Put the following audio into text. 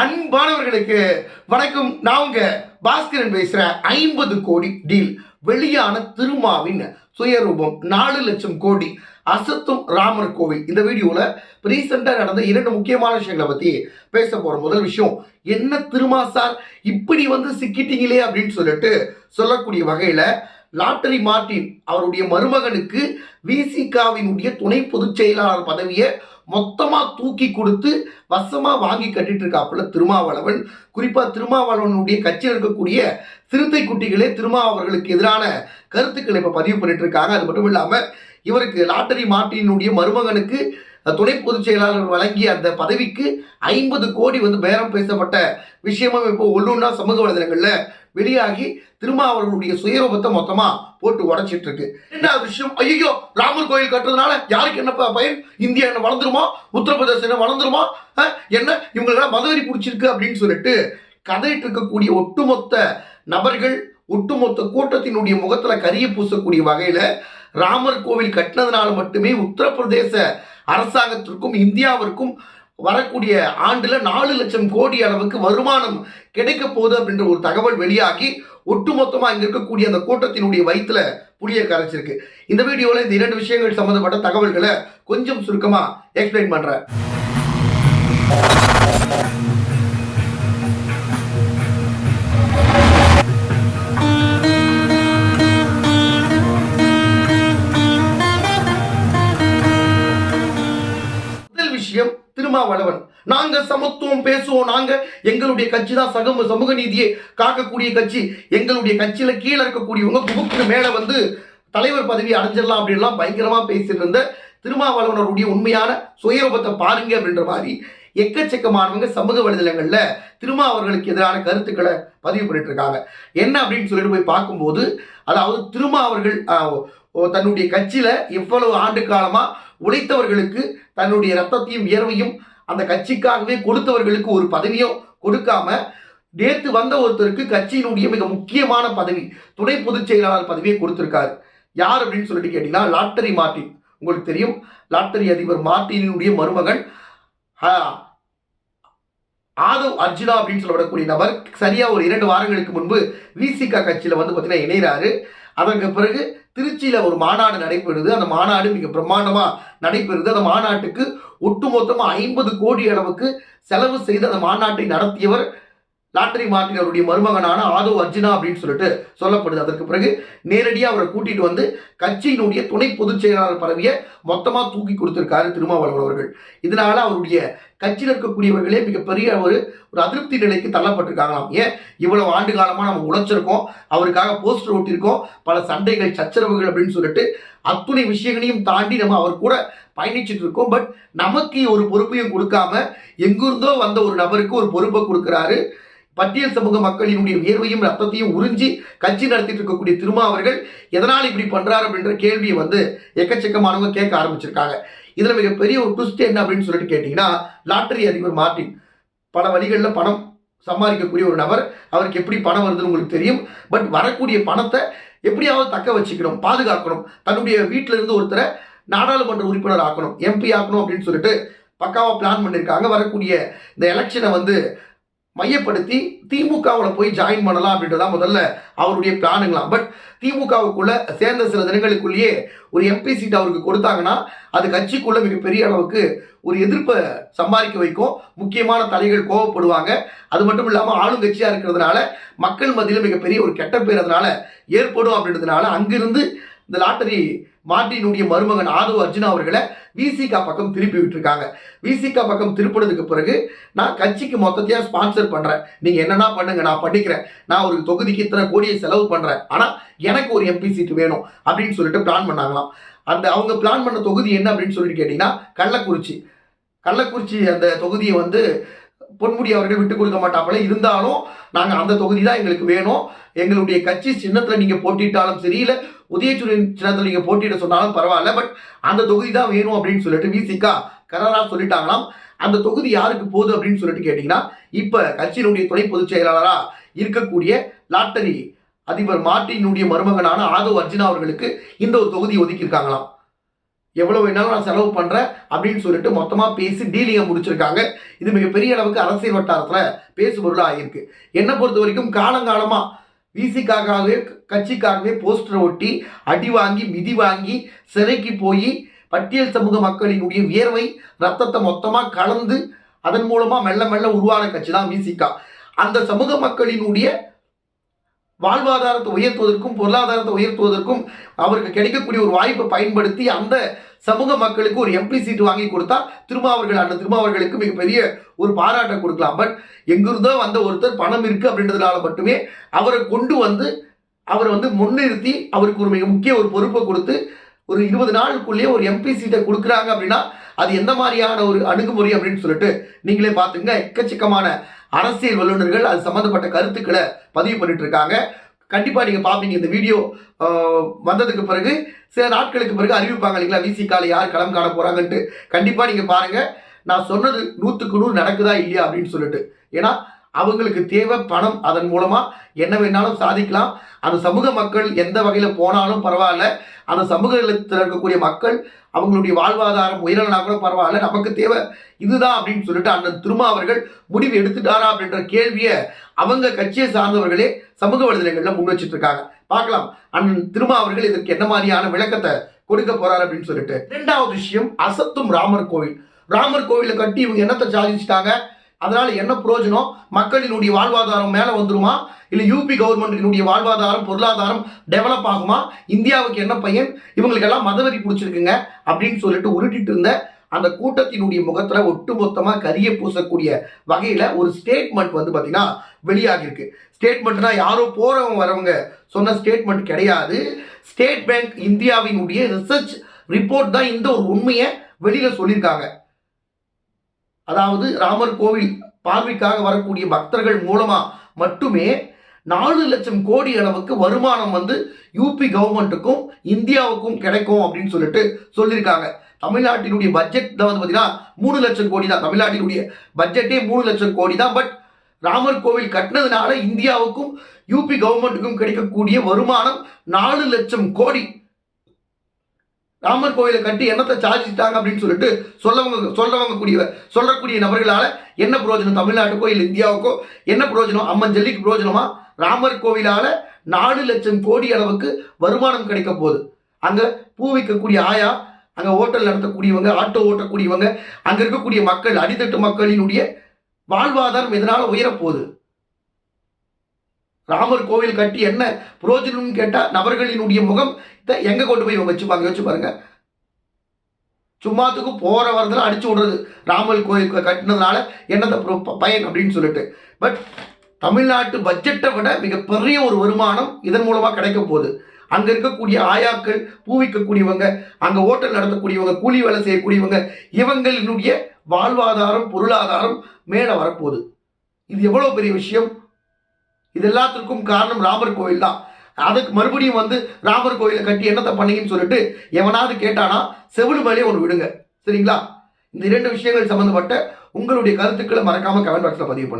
அன்பானவர்களுக்கு வணக்கம். நான் உங்க பாஸ்கரன் பேசுகிற ஐம்பது கோடி டீல். வெளியான திருமாவின் சுயரூபம் நாலு லட்சம் கோடி அசத்தும் ராமர் கோவில். இந்த வீடியோவில் ரீசெண்டாக நடந்த இரண்டு முக்கியமான விஷயங்களை பற்றி பேச போகிற முதல் விஷயம் என்ன திருமா சார் இப்படி வந்து சிக்கிட்டீங்களே அப்படின்னு சொல்லிட்டு சொல்லக்கூடிய வகையில் லாட்டரி மார்ட்டின் அவருடைய மருமகனுக்கு விசிகாவினுடைய துணை பொதுச் செயலாளர் பதவியை மொத்தமாக தூக்கி கொடுத்து வசமாக வாங்கி கட்டிட்டு இருக்காப்புல திருமாவளவன். குறிப்பாக திருமாவளவனுடைய கட்சியில் இருக்கக்கூடிய சிறுத்தை குட்டிகளே திருமா அவர்களுக்கு எதிரான கருத்துக்களை இப்போ பதிவு பண்ணிட்டு இருக்காங்க அது மட்டும் இல்லாமல் இவருக்கு லாட்டரி மார்ட்டினுடைய மருமகனுக்கு துணை பொதுச் செயலாளர் வழங்கிய அந்த பதவிக்கு ஐம்பது கோடி வந்து பேரம் பேசப்பட்ட விஷயமும் இப்போ ஒன்னொன்னா சமூக வலைதளங்களில் வெளியாகி திருமா அவர்களுடைய சுயரூபத்தை மொத்தமா போட்டு உடைச்சிட்டு இருக்கு. என்ன விஷயம்? ஐயோ ராமர் கோயில் கட்டுறதுனால யாருக்கு என்ன பயன்? இந்தியா என்ன வளர்ந்துருமா? உத்தரப்பிரதேசம் என்ன வளர்ந்துருமா? என்ன? இவங்களுக்கெல்லாம் மதவெறி பிடிச்சிருக்கு அப்படின்னு சொல்லிட்டு கதையிட்டு இருக்கக்கூடிய ஒட்டுமொத்த நபர்கள் ஒட்டுமொத்த கூட்டத்தினுடைய முகத்துல கரிய பூசக்கூடிய வகையில ராமர் கோவில் கட்டினதுனால மட்டுமே உத்தரப்பிரதேச அரசாங்கத்திற்கும் இந்தியாவிற்கும் வரக்கூடிய ஆண்டில் நாலு லட்சம் கோடி அளவுக்கு வருமானம் கிடைக்க போகுது அப்படின்ற ஒரு தகவல் வெளியாகி ஒட்டுமொத்தமாக இங்கே இருக்கக்கூடிய அந்த கூட்டத்தினுடைய வயிற்றுல புளிய கரைச்சிருக்கு. இந்த வீடியோவில் இந்த இரண்டு விஷயங்கள் சம்மந்தப்பட்ட தகவல்களை கொஞ்சம் சுருக்கமாக எக்ஸ்பிளைன் பண்ணுறேன் வளவன் நாங்க சமத்துவம் பேசுவோம். நாங்க எங்களுடைய கட்சி தான் சகம சமூக நீதியை காக்கக்கூடிய கட்சி. எங்களுடைய கட்சியில கீழே இருக்கக்கூடியவங்க குபுக்கு மேல வந்து தலைவர் பதவி அடைஞ்சிடலாம் அப்படின்லாம் பயங்கரமா பேசிட்டு இருந்த திருமாவளவனருடைய உண்மையான சுயரூபத்தை பாருங்க அப்படின்ற மாதிரி எக்கச்சக்கமானவங்க சமூக வலைதளங்கள்ல திருமா அவர்களுக்கு எதிரான கருத்துக்களை பதிவு பண்ணிட்டு இருக்காங்க. என்ன அப்படின்னு சொல்லிட்டு போய் பார்க்கும்போது அதாவது திருமா அவர்கள் ஆஹ், ஓ- தன்னுடைய கட்சியில எவ்வளவு ஆண்டு காலமா உழைத்தவர்களுக்கு தன்னுடைய ரத்தத்தையும் வியர்வையும் அந்த கட்சிக்காகவே கொடுத்தவர்களுக்கு ஒரு பதவியும் கொடுக்காம நேற்று வந்த ஒருத்தருக்கு கட்சியினுடைய மிக முக்கியமான பதவி துணை பொதுச் செயலாளர் பதவியை கொடுத்துருக்காரு. யார் அப்படின்னு சொல்லிட்டு கேட்டீங்கன்னா லாட்டரி மார்ட்டின் உங்களுக்கு தெரியும் லாட்டரி அதிபர் மார்ட்டினுடைய மருமகன் ஆதவ் அர்ஜுனா அப்படின்னு சொல்லப்படக்கூடிய நபர் சரியாக ஒரு இரண்டு வாரங்களுக்கு முன்பு விசிகா கட்சியில் வந்து பார்த்தீங்கன்னா இணைகிறாரு அதற்கு பிறகு திருச்சியில் ஒரு மாநாடு நடைபெறுது. அந்த மாநாடு மிக பிரம்மாண்டமாக நடைபெறுது. அந்த மாநாட்டுக்கு ஒட்டுமொத்தமாக ஐம்பது கோடி அளவுக்கு செலவு செய்து அந்த மாநாட்டை நடத்தியவர் லாட்டரி மார்ட்டின் அவருடைய மருமகனான ஆதவ் அர்ஜுனா அப்படின்னு சொல்லிட்டு சொல்லப்படுது. அதற்கு பிறகு நேரடியாக அவரை கூட்டிட்டு வந்து கட்சியினுடைய துணை பொதுச் செயலாளர் பதவியை மொத்தமாக தூக்கி கொடுத்திருக்காரு திருமாவளவன் அவர்கள். இதனால அவருடைய கட்சியில் இருக்கக்கூடியவர்களே மிகப்பெரிய ஒரு ஒரு அதிருப்தி நிலைக்கு தள்ளப்பட்டிருக்காங்களாம். ஏன்? இவ்வளவு ஆண்டு காலமாக நம்ம உழைச்சிருக்கோம். அவருக்காக போஸ்டர் ஒட்டியிருக்கோம் பல சண்டைகள் சச்சரவுகள் அப்படின்னு சொல்லிட்டு அத்துணை விஷயங்களையும் தாண்டி நம்ம அவர் கூட பயணிச்சுட்டு இருக்கோம். பட் நமக்கு ஒரு பொறுப்பையும் கொடுக்காம எங்கிருந்தோ வந்த ஒரு நபருக்கு ஒரு பொறுப்பை கொடுக்குறாரு. பட்டியல் சமூக மக்களினுடைய வியர்வையும் ரத்தத்தையும் உறிஞ்சி கட்சி நடத்திட்டு இருக்கக்கூடிய திருமா அவர்கள் எதனால் இப்படி பண்றாரு அப்படின்ற கேள்வியை வந்து எக்கச்சக்கமானவங்க கேட்க ஆரம்பிச்சிருக்காங்க. இதுல மிகப்பெரிய ஒரு ட்விஸ்ட் என்ன அப்படின்னு சொல்லிட்டு கேட்டீங்கன்னா லாட்டரி அதிபர் மார்டின். பல வழிகளில் பணம் சம்பாதிக்கக்கூடிய ஒரு நபர். அவருக்கு எப்படி பணம் வருதுன்னு உங்களுக்கு தெரியும். பட் வரக்கூடிய பணத்தை எப்படியாவது தக்க வச்சுக்கணும் பாதுகாக்கணும். தன்னுடைய வீட்டில இருந்து ஒருத்தரை நாடாளுமன்ற உறுப்பினர் ஆக்கணும் எம்பி ஆக்கணும் அப்படின்னு சொல்லிட்டு பக்காவாக பிளான் பண்ணியிருக்காங்க வரக்கூடிய இந்த எலெக்ஷனை வந்து மையப்படுத்தி திமுகவில் போய் ஜாயின் பண்ணலாம் அப்படின்றதா முதல்ல அவருடைய பிளானுங்களாம். பட் திமுகவுக்குள்ள சேர்ந்த சில தினங்களுக்குள்ளேயே ஒரு எம்பி சீட் அவருக்கு கொடுத்தாங்கன்னா அது கட்சிக்குள்ள மிகப்பெரிய அளவுக்கு ஒரு எதிர்ப்பை சம்பாதிக்க வைக்கும். முக்கியமான தலைகள் கோவப்படுவாங்க. அது மட்டும் இல்லாமல் ஆளுங்கட்சியாக இருக்கிறதுனால மக்கள் மத்தியில் மிகப்பெரிய ஒரு கெட்ட பேர் அதனால ஏற்படும் அப்படின்றதுனால அங்கிருந்து இந்த லாட்டரி மார்டினுடைய மருமகன் ஆதவ் அர்ஜுனா அவர்களை விசிகா பக்கம் திருப்பி விட்டுருக்காங்க. விசிகா பக்கம் திருப்பினதுக்கு பிறகு நான் கட்சிக்கு மொத்தத்தையாக ஸ்பான்சர் பண்றேன். நீங்க என்னன்னா பண்ணுங்க நான் பண்ணிக்கிறேன். நான் ஒரு தொகுதிக்கு இத்தனை கோடியை செலவு பண்றேன். ஆனா எனக்கு ஒரு எம்பி சீட் வேணும் அப்படின்னு சொல்லிட்டு பிளான் பண்ணாங்களாம். அந்த அவங்க பிளான் பண்ண தொகுதி என்ன அப்படின்னு சொல்லிட்டு கேட்டீங்கன்னா கள்ளக்குறிச்சி. கள்ளக்குறிச்சி அந்த தொகுதியை வந்து பொன்முடி அவர்கள் விட்டு கொடுக்க மாட்டாங்களே இருந்தாலும் நாங்கள் அந்த தொகுதி தான் எங்களுக்கு வேணும். எங்களுடைய கட்சி சின்னத்தில் நீங்கள் போட்டிட்டாலும் சரி இல்லை உதயசூரியன் சின்னத்தில் நீங்கள் போட்டியிட சொன்னாலும் பரவாயில்ல பட் அந்த தொகுதி தான் வேணும் அப்படின்னு சொல்லிட்டு விசிகா கரராக சொல்லிட்டாங்களாம். அந்த தொகுதி யாருக்கு போகுது அப்படின்னு சொல்லிட்டு கேட்டிங்கன்னா இப்போ கட்சியினுடைய துணை பொதுச் செயலாளராக இருக்கக்கூடிய லாட்டரி அதிபர் மார்ட்டினுடைய மருமகனான ஆதவ் அர்ஜுனா அவர்களுக்கு இந்த ஒரு தொகுதி ஒதுக்கியிருக்காங்களாம். எவ்வளவு வேணாலும் நான் செலவு பண்ணுறேன் அப்படின்னு சொல்லிட்டு மொத்தமாக பேசி டீலிங்கை முடிச்சிருக்காங்க. இது மிகப்பெரிய அளவுக்கு அரசியல் வட்டாரத்தில் பேசுபொருளாக ஆகியிருக்கு என்னை பொறுத்த வரைக்கும் காலங்காலமாக விசிக்காகவே கட்சிக்காகவே போஸ்டர் ஒட்டி அடி வாங்கி மிதி வாங்கி சிறைக்கு போய் பட்டியல் சமூக மக்களினுடைய வியர்வை ரத்தத்தை மொத்தமாக கலந்து அதன் மூலமாக மெல்ல மெல்ல உருவான கட்சி தான் விசிகா அந்த சமூக மக்களினுடைய வாழ்வாதாரத்தை உயர்த்துவதற்கும் பொருளாதாரத்தை உயர்த்துவதற்கும் அவருக்கு கிடைக்கக்கூடிய ஒரு வாய்ப்பை பயன்படுத்தி அந்த சமூக மக்களுக்கு ஒரு எம்பி சீட் வாங்கி கொடுத்தா திருமாவர்கள் அந்த திருமாவர்களுக்கு மிகப்பெரிய ஒரு பாராட்டை கொடுக்கலாம். பட் எங்கிருந்தோ வந்த ஒருத்தர் பணம் இருக்குது அப்படின்றதுனால மட்டுமே அவரை கொண்டு வந்து அவரை வந்து முன்னிறுத்தி அவருக்கு ஒரு மிக முக்கிய ஒரு பொறுப்பை கொடுத்து ஒரு இருபது நாளுக்குள்ளேயே ஒரு எம்பி சீட்டை கொடுக்குறாங்க அப்படின்னா அது எந்த மாதிரியான ஒரு அணுகுமுறை அப்படின்னு சொல்லிட்டு நீங்களே பார்த்துங்க. எக்கச்சக்கமான அரசியல் வல்லுநர்கள் அது சம்மந்தப்பட்ட கருத்துக்களை பதிவு பண்ணிட்டு இருக்காங்க கண்டிப்பாக நீங்கள் பார்ப்பீங்க இந்த வீடியோ வந்ததுக்கு பிறகு சில நாட்களுக்கு பிறகு அறிவிப்பாங்க இல்லைங்களா விசிகால யார் களம் காண போகிறாங்கன்ட்டு கண்டிப்பாக நீங்கள் பாருங்கள் நான் சொன்னது நூற்றுக்கு நூறு நடக்குதா இல்லையா அப்படின்னு சொல்லிட்டு. ஏன்னா அவங்களுக்கு தேவை பணம். அதன் மூலமாக என்ன வேணாலும் சாதிக்கலாம். அந்த சமூக மக்கள் எந்த வகையில் போனாலும் பரவாயில்ல. அந்த சமூகத்தில் இருக்கக்கூடிய மக்கள் அவங்களுடைய வாழ்வாதாரம் உயரலனா கூட பரவாயில்ல நமக்கு தேவை இதுதான் அப்படின்னு சொல்லிட்டு அண்ணன் திருமா அவர்கள் முடிவு எடுத்துட்டாரா அப்படின்ற கேள்வியை அவங்க கட்சியை சார்ந்தவர்களே சமூக வலைதளங்களில் முன் வச்சுட்டு இருக்காங்க பார்க்கலாம். அண்ணன் திருமா அவர்கள் இதற்கு என்ன மாதிரியான விளக்கத்தை கொடுக்க போறார் அப்படின்னு சொல்லிட்டு. இரண்டாவது விஷயம் அசத்தும் ராமர் கோவில். ராமர் கோவிலை கட்டி இவங்க என்னத்தை சாதிச்சிட்டாங்க? அதனால் என்ன பிரயோஜனம் மக்களினுடைய வாழ்வாதாரம் மேலே வந்துருமா? இல்லை யூபி கவர்மெண்ட்டினுடைய வாழ்வாதாரம் பொருளாதாரம் டெவலப் ஆகுமா? இந்தியாவுக்கு என்ன பையன்? இவங்களுக்கெல்லாம் மதவெறி பிடிச்சிருக்குங்க அப்படின்னு சொல்லிட்டு உருட்டிட்டு இருந்த அந்த கூட்டத்தினுடைய முகத்தில் ஒட்டுமொத்தமாக கரிய பூசக்கூடிய வகையில் ஒரு ஸ்டேட்மெண்ட் வந்து பார்த்தீங்கன்னா வெளியாகிருக்கு ஸ்டேட்மெண்ட்னா யாரோ போகிறவங்க வரவங்க சொன்ன ஸ்டேட்மெண்ட் கிடையாது. ஸ்டேட் பேங்க் இந்தியாவினுடைய ரிசர்ச் ரிப்போர்ட் தான் இந்த ஒரு உண்மையை வெளியில் சொல்லியிருக்காங்க. அதாவது ராமர் கோவில் பார்வைக்காக வரக்கூடிய பக்தர்கள் மூலமாக மட்டுமே நாலு லட்சம் கோடி அளவுக்கு வருமானம் வந்து யூபி கவர்மெண்ட்டுக்கும் இந்தியாவுக்கும் கிடைக்கும் அப்படின்னு சொல்லிட்டு சொல்லியிருக்காங்க. தமிழ்நாட்டினுடைய பட்ஜெட் தான் வந்து பார்த்தீங்கன்னா மூணு லட்சம் கோடி தான். தமிழ்நாட்டினுடைய பட்ஜெட்டே மூணு லட்சம் கோடி தான். பட் ராமர் கோவில் கட்டினதுனால இந்தியாவுக்கும் யூபி கவர்மெண்ட்டுக்கும் கிடைக்கக்கூடிய வருமானம் நாலு லட்சம் கோடி. ராமர் கோயிலை கட்டி என்னத்தை சாதிச்சிட்டாங்க அப்படின்னு சொல்லிட்டு சொல்லவங்க சொல்லவங்க கூடிய சொல்லக்கூடிய நபர்களால் என்ன பிரயோஜனம் தமிழ்நாட்டுக்கோ இல்லை இந்தியாவுக்கோ என்ன பிரயோஜனம் அம்மன் ஜல்லிக்கு பிரயோஜனமா ராமர் கோவிலால் நாலு லட்சம் கோடி அளவுக்கு வருமானம் கிடைக்க போகுது. அங்கே பூ விற்கக்கூடிய ஆயா அங்கே ஹோட்டல் நடத்தக்கூடியவங்க ஆட்டோ ஓட்டக்கூடியவங்க அங்கே இருக்கக்கூடிய மக்கள் அடித்தட்டு மக்களினுடைய வாழ்வாதாரம் இதனால உயரப்போகுது ராமர் கோவில் கட்டி என்ன புரோஜனம்னு கேட்டால் நபர்களினுடைய முகம் இதை எங்க கொண்டு போய் இவங்க வச்சுப்பாங்க? வச்சு பாருங்க. சும்மாத்துக்கு போற வரதுல அடிச்சு விடுறது. ராமர் கோயில் கட்டினதுனால என்னத்த ப- பயன் அப்படின்னு சொல்லிட்டு. பட் தமிழ்நாட்டு பட்ஜெட்டை விட மிகப்பெரிய ஒரு வருமானம் இதன் மூலமா கிடைக்க போகுது. அங்க இருக்கக்கூடிய ஆயாக்கள் பூவிக்கக்கூடியவங்க அங்க ஓட்டல் நடத்தக்கூடியவங்க கூலி வேலை செய்யக்கூடியவங்க இவங்களினுடைய வாழ்வாதாரம் பொருளாதாரம் மேல வரப்போகுது. இது எவ்வளவு பெரிய விஷயம்? இது எல்லாத்திற்கும் காரணம் ராமர் கோயில் தான் அதுக்கு மறுபடியும் வந்து ராமர் கோயிலை கட்டி என்னத்தை பண்ணீங்கன்னு சொல்லிட்டு எவனாவது கேட்டானா செவிடு மேலே ஒன்று விடுங்க. சரிங்களா? இந்த இரண்டு விஷயங்கள் சம்மந்தப்பட்ட உங்களுடைய கருத்துக்களை மறக்காமல் கமெண்ட் பாக்ஸில் பதிவு பண்ணுங்க.